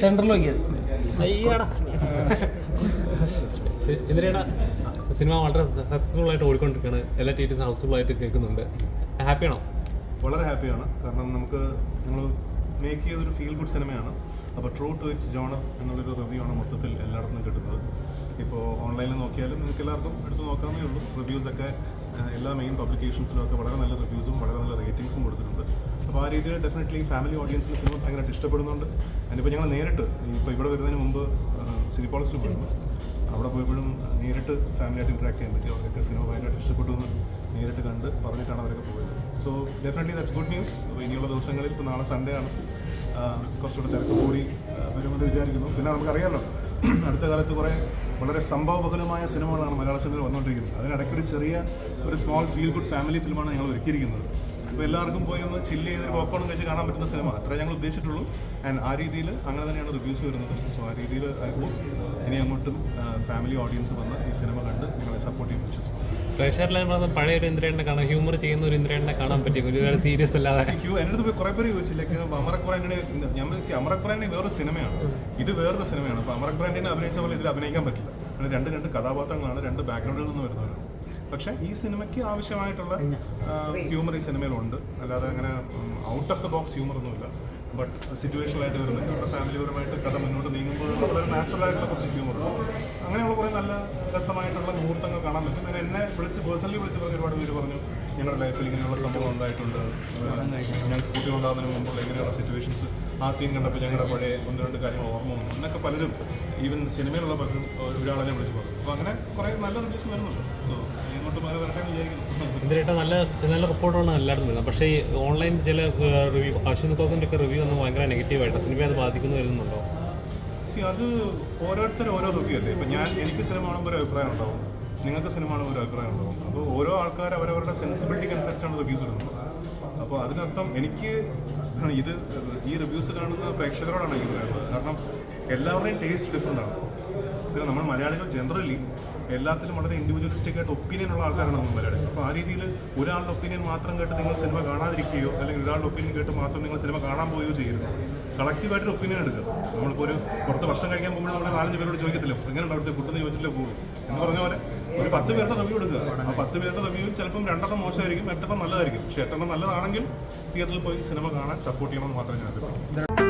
Central നോക്കിയത് cinema വളരെ successful ആയിട്ട് ഓടിക്കൊണ്ടിരിക്കുകയാണ് എല്ലാ ടീച്ചേഴ്സും ഹൗസ്ഫുൾ ആയിട്ട് കേൾക്കുന്നുണ്ട്. ഹാപ്പിയാണോ വളരെ ഹാപ്പിയാണ് കാരണം നമുക്ക് ഞങ്ങൾ മേക്ക് ചെയ്തൊരു ഫീൽ ഗുഡ് സിനിമയാണ്. അപ്പോൾ ട്രൂ ടു ഇറ്റ്സ് ജോണർ എന്നുള്ളൊരു റിവ്യൂ ആണ് മൊത്തത്തിൽ എല്ലായിടത്തും കിട്ടുന്നത്. ഇപ്പോൾ ഓൺലൈനിൽ നോക്കിയാലും നിങ്ങൾക്ക് എല്ലാവർക്കും എടുത്ത് നോക്കാമേ ഉള്ളൂ. റിവ്യൂസൊക്കെ എല്ലാ മെയിൻ പബ്ലിക്കേഷൻസിലും ഒക്കെ വളരെ നല്ല റിവ്യൂസും വളരെ നല്ല റേറ്റിംഗ്സും കൊടുത്തിട്ടുണ്ട്. അപ്പോൾ ആ രീതിയിൽ ഡെഫിനറ്റ്ലി ഫാമിലി ഓഡിയൻസിന് സിനിമ ഭയങ്കരമായിട്ട് ഇഷ്ടപ്പെടുന്നുണ്ട്. അതിനിപ്പോൾ ഞങ്ങൾ നേരിട്ട് ഇപ്പോൾ ഇവിടെ വരുന്നതിന് മുമ്പ് സിനിപോളസിൽ പോയിരുന്നു. അവിടെ പോയപ്പോഴും നേരിട്ട് ഫാമിലിയായിട്ട് ഇൻട്രാക്ട് ചെയ്യാൻ പറ്റി. അവരൊക്കെ സിനിമ ഭയങ്കരമായിട്ട് ഇഷ്ടപ്പെട്ടു എന്ന് നേരിട്ട് കണ്ട് പറഞ്ഞിട്ടാണ് അവരൊക്കെ പോയത്. So definitely that's good news അപ്പോൾ ഇനിയുള്ള ദിവസങ്ങളിൽ ഇപ്പോൾ നാളെ സൺഡേ ആണ്. കുറച്ചുകൂടെ തിരക്ക് കൂടി വരുമെന്ന് വിചാരിക്കുന്നു. പിന്നെ നമുക്കറിയാമല്ലോ അടുത്ത കാലത്ത് കുറേ വളരെ സംഭവബഹുലമായ സിനിമകളാണ് മലയാള സിനിമയിൽ വന്നുകൊണ്ടിരിക്കുന്നത്. അതിനിടയ്ക്ക് ഒരു ചെറിയ ഒരു സ്മോൾ ഫീൽ ഗുഡ് ഫാമിലി ഫിലിമാണ് ഞങ്ങൾ ഒരുക്കിയിരിക്കുന്നത്. അപ്പോൾ എല്ലാവർക്കും പോയി ഒന്ന് ചില്ല് ചെയ്തൊരു പോപ്കോൺ കഴിച്ച് കാണാൻ പറ്റുന്ന സിനിമ അത്രേ ഞങ്ങൾ ഉദ്ദേശിച്ചിട്ടുള്ളൂ. ആൻഡ് ആ രീതിയിൽ അങ്ങനെ തന്നെയാണ് റിവ്യൂസ് വരുന്നത്. സോ ആ രീതിയിൽ ഐ ഹോപ്പ് ഇനി അങ്ങോട്ടും ഫാമിലി ഓഡിയൻസ് വന്ന് ഈ സിനിമ കണ്ട് ഞങ്ങളെ സപ്പോർട്ട് ചെയ്യാൻ വിശ്വസിക്കുന്നു. പ്രേക്ഷകരിലെല്ലാം പറഞ്ഞ പഴയ ഒരു ഇന്ദ്രനെ കാണാം. ഹ്യൂമർ ചെയ്യുന്ന ഒരു ഇന്ദ്രനെ കാണാൻ പറ്റി. ഒരുപാട് സീരിയസ് അല്ലാതെ. എന്റെ അടുത്ത് പോയി കുറേ പേര് ചോദിച്ചില്ല? അമറക്കുറാന്റെ ഞാൻ വിളിച്ചു അമറക്കുറാന്റെ വേറൊരു സിനിമയാണ് ഇത് വേറൊരു സിനിമയാണ് അപ്പോൾ അമറക്കുറാന്റെ അഭിനയിച്ച പോലെ ഇതിൽ അഭിനയിക്കാൻ പറ്റില്ല. രണ്ട് രണ്ട് കഥാപാത്രങ്ങളാണ് രണ്ട് ബാക്ക്ഗ്രൗണ്ടിൽ നിന്ന് വരുന്നവരാണ്. പക്ഷേ ഈ സിനിമയ്ക്ക് ആവശ്യമായിട്ടുള്ള ഹ്യൂമർ ഈ സിനിമയിലുണ്ട്. അല്ലാതെ അങ്ങനെ out of the box humour ഒന്നുമില്ല. ബട്ട് സിറ്റുവേഷനായിട്ട് വരുന്നത് അവരുടെ ഫാമിലിപരമായിട്ട് കഥ മുന്നോട്ട് നീങ്ങുമ്പോൾ വളരെ നാച്ചുറൽ ആയിട്ടുള്ള കുറച്ച് ഹ്യൂമർ അങ്ങനെയുള്ള കുറേ നല്ല രസമായിട്ടുള്ള മുഹൂർത്തങ്ങൾ കാണാൻ പറ്റും. പിന്നെ എന്നെ വിളിച്ച് പേഴ്സണലി വിളിച്ച് പറഞ്ഞ ഒരുപാട് പേര് പറഞ്ഞു ഞങ്ങളുടെ ലൈഫിൽ ഇങ്ങനെയുള്ള സംഭവം ഉണ്ടായിട്ടുണ്ട്. ഞങ്ങൾക്ക് കുട്ടികളുണ്ടാകുന്നതിന് മുമ്പുള്ള ഇങ്ങനെയുള്ള സിറ്റുവേഷൻസ് ആ സീൻ കണ്ടപ്പോൾ ഞങ്ങളുടെ പഴയ ഒന്ന് രണ്ട് കാര്യങ്ങൾ ഓർമ്മ വന്നു. എന്നൊക്കെ പലരും ഈവൻ സിനിമയിലുള്ള പലരും ഒരാളെ വിളിച്ച് പറഞ്ഞു. അപ്പോൾ അങ്ങനെ കുറേ നല്ല റിവ്യൂസ് വരുന്നുണ്ട്. സോ ഇങ്ങോട്ട് മാറി വരട്ടെ എന്ന് വിചാരിക്കുന്നു. ഇതിനായിട്ട് നല്ല നല്ല റിപ്പോർട്ടാണ് എല്ലായിടത്തും വരുന്നത് പക്ഷേ ഈ ഓൺലൈൻ ചില റിവ്യൂ അശ്വിൻ കോക്കിന്റെ ഒക്കെ റിവ്യൂ ഒന്നും ഭയങ്കര നെഗറ്റീവായിട്ട് സിനിമയെ അത് ബാധിക്കുന്നു വരുന്നുണ്ടോ? സി അത് ഓരോരുത്തരും ഓരോ റിവ്യൂ അല്ലേ? ഇപ്പം ഞാൻ എനിക്ക് സിനിമ കാണുമ്പോൾ ഒരു അഭിപ്രായം ഉണ്ടാവും. നിങ്ങൾക്ക് സിനിമ കാണുമ്പോൾ ഒരു അഭിപ്രായം ഉണ്ടാവും അപ്പോൾ ഓരോ ആൾക്കാർ അവരവരുടെ സെൻസിബിലിറ്റിക്ക് അനുസരിച്ചാണ് റിവ്യൂസ് ഇടുന്നത്. അപ്പോൾ അതിനർത്ഥം എനിക്ക് ഇത് ഈ റിവ്യൂസ് കാണുന്ന പ്രേക്ഷകരോടാണ് എനിക്ക് പറയുന്നത് കാരണം എല്ലാവരുടെയും ടേസ്റ്റ് ഡിഫറെന്റ് ആണ്. പിന്നെ നമ്മൾ മലയാളികൾ ജനറലി എല്ലാത്തിലും വളരെ ഇൻഡിവിജ്വലിസ്റ്റിക് ആയിട്ട് ഒപ്പീനിയൻ ഉള്ള ആൾക്കാരാണ് നമ്മൾ മലയാളികൾ. അപ്പോൾ ആ രീതിയിൽ ഒരാളുടെ ഒപ്പീനിയൻ മാത്രം കേട്ട് നിങ്ങൾ സിനിമ കാണാതിരിക്കുകയോ അല്ലെങ്കിൽ ഒരാളുടെ ഒപ്പീനിയൻ കേട്ട് മാത്രം നിങ്ങൾ സിനിമ കാണാൻ പോവുകയോ ചെയ്യരുത്. കളക്റ്റീവായിട്ടൊരു ഒപ്പീനിയൻ എടുക്കുക. നമ്മളിപ്പോൾ ഒരു പുറത്ത് വർഷം കഴിക്കാൻ പോകുമ്പോൾ നമ്മൾ നാലഞ്ച് പേരോട് ചോദിക്കത്തില്ല എങ്ങനെ അവിടുത്തെ ഫുഡ് എന്ന് ചോദിച്ചിട്ടേ പോകും എന്ന് പറഞ്ഞ പോലെ ഒരു പത്ത് പേരുടെ റിവ്യൂ എടുക്കുക. ആ പത്ത് പേരുടെ റിവ്യൂ ചിലപ്പം രണ്ടെണ്ണം മോശമായിരിക്കും എട്ടെണ്ണം നല്ലതായിരിക്കും. പക്ഷേ എട്ടെണ്ണം നല്ലതാണെങ്കിൽ തിയേറ്ററിൽ പോയി സിനിമ കാണാൻ സപ്പോർട്ട് ചെയ്യണമെന്ന് മാത്രമേ ഞാൻ